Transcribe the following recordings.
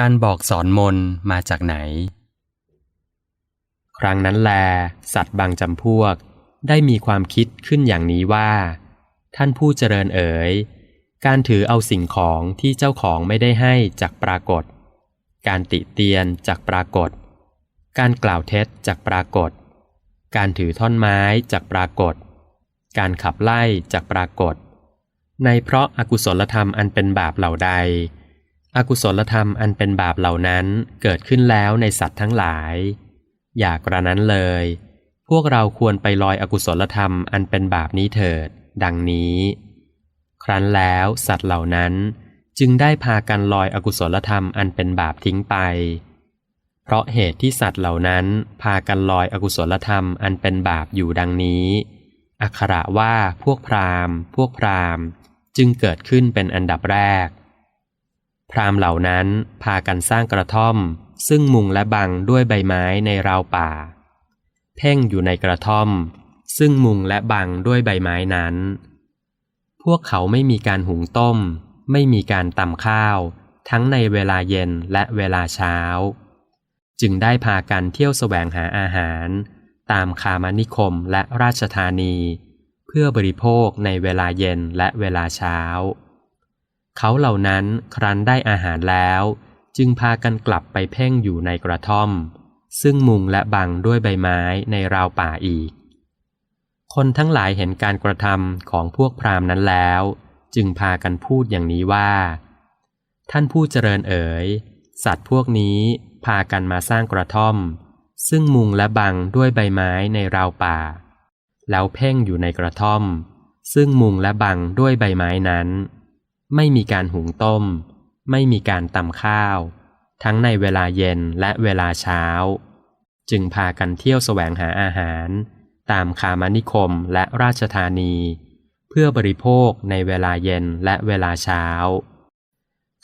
การบอกสอนมนมาจากไหน ครั้งนั้นแล สัตว์บางจำพวก ได้มีความคิดขึ้นอย่างนี้ว่า ท่านผู้เจริญเอ๋ย การถือเอาสิ่งของที่เจ้าของไม่ได้ให้จากปรากฏ การติเตียนจากปรากฏ การกล่าวเท็จจากปรากฏ การถือท่อนไม้จากปรากฏ การขับไล่จากปรากฏ ในเพราะอากุศลธรรมอันเป็นบาปเหล่าใด อกุศลธรรมอันเป็นบาปเหล่านั้นเกิดขึ้นแล้วในสัตว์ทั้งหลาย อย่ากระนั้นเลย พวกเราควรไปลอยอกุศลธรรมอันเป็นบาปนี้เถิด ดังนี้ ครั้นแล้วสัตว์เหล่านั้นจึงได้พากันลอยอกุศลธรรมอันเป็นบาปทิ้งไป เพราะเหตุที่สัตว์เหล่านั้นพากันลอยอกุศลธรรมอันเป็นบาปอยู่ดังนี้ อักขระว่าพวกพราหมณ์ พวกพราหมณ์ จึงเกิดขึ้นเป็นอันดับแรก พราหมณ์เหล่านั้นพากันสร้างกระท่อม ซึ่งมุงและบังด้วยใบไม้ในราวป่า เพ่งอยู่ในกระท่อม ซึ่งมุงและบังด้วยใบไม้นั้น พวกเขาไม่มีการหุงต้ม ไม่มีการตำข้าว ทั้งในเวลาเย็นและเวลาเช้า จึงได้พากันเที่ยวแสวงหาอาหาร ตามคามานิคมและราชธานี เพื่อบริโภคในเวลาเย็นและเวลาเช้า เขาเหล่านั้นครั้นได้อาหารแล้ว จึงพากันกลับไปเพ่งอยู่ในกระท่อม ซึ่งมุงและบังด้วยใบไม้ในราวป่าอีก คนทั้งหลายเห็นการกระทำของพวกพราหมณ์นั้นแล้ว จึงพากันพูดอย่างนี้ว่า ท่านผู้เจริญเอ๋ย สัตว์พวกนี้พากันมาสร้างกระท่อม ซึ่งมุงและบังด้วยใบไม้ในราวป่า แล้วเพ่งอยู่ในกระท่อม ซึ่งมุงและบังด้วยใบไม้นั้น ไม่มีการหุงต้ม ไม่มีการตำข้าว ทั้งในเวลาเย็นและเวลาเช้า จึงพากันเที่ยวแสวงหาอาหาร ตามคามานิคมและราชธานี เพื่อบริโภคในเวลาเย็นและเวลาเช้า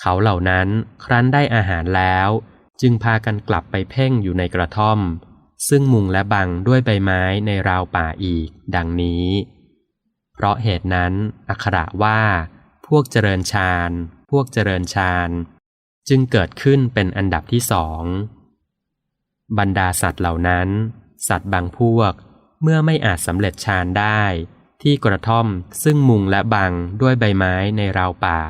เขาเหล่านั้นครั้นได้อาหารแล้ว จึงพากันกลับไปเพ่งอยู่ในกระท่อม ซึ่งมุงและบังด้วยใบไม้ในราวป่าอีก ดังนี้ เพราะเหตุนั้นอักขระว่า วกเจริญฌาน พวกเจริญฌาน จึงเกิดขึ้นเป็นอันดับที่สอง บรรดาสัตว์เหล่านั้น สัตว์บางพวกเมื่อไม่อาจสำเร็จฌานได้ ที่กระท่อมซึ่งมุงและบังด้วยใบไม้ในราวป่า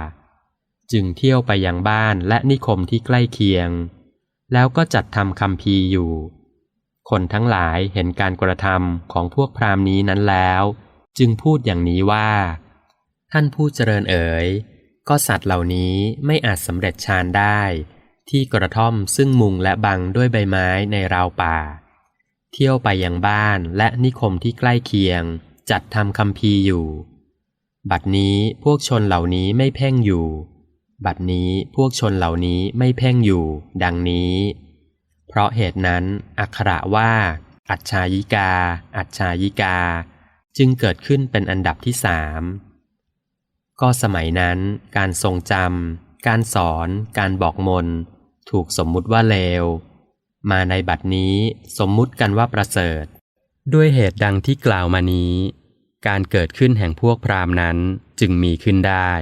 จึงเที่ยวไปยังบ้านและนิคมที่ใกล้เคียง แล้วก็จัดทำคำพีอยู่ คนทั้งหลายเห็นการกระทำของพวกพราหมณ์นี้นั้นแล้ว จึงพูดอย่างนี้ว่า ท่านผู้เจริญเอ๋ย ก็สัตว์เหล่านี้ไม่อาจสำเร็จฌานได้ ที่กระท่อมซึ่งมุงและบังด้วยใบไม้ในราวป่า เที่ยวไปยังบ้านและนิคมที่ใกล้เคียง จัดทำคำพีอยู่ บัดนี้พวกชนเหล่านี้ไม่เพ่งอยู่ บัดนี้พวกชนเหล่านี้ไม่เพ่งอยู่ ดังนี้ เพราะเหตุนั้น อักขระว่า อัจฉายิกา อัจฉายิกา จึงเกิดขึ้นเป็นอันดับที่สาม ก็สมัยนั้น การทรงจำการสอน การบอกมน ถูกสมมุติว่าเลว มาในบัดนี้สมมุติกันว่าประเสริฐ ด้วยเหตุดังที่กล่าวมานี้ การเกิดขึ้นแห่งพวกพราหมณ์นั้นจึงมีขึ้นได้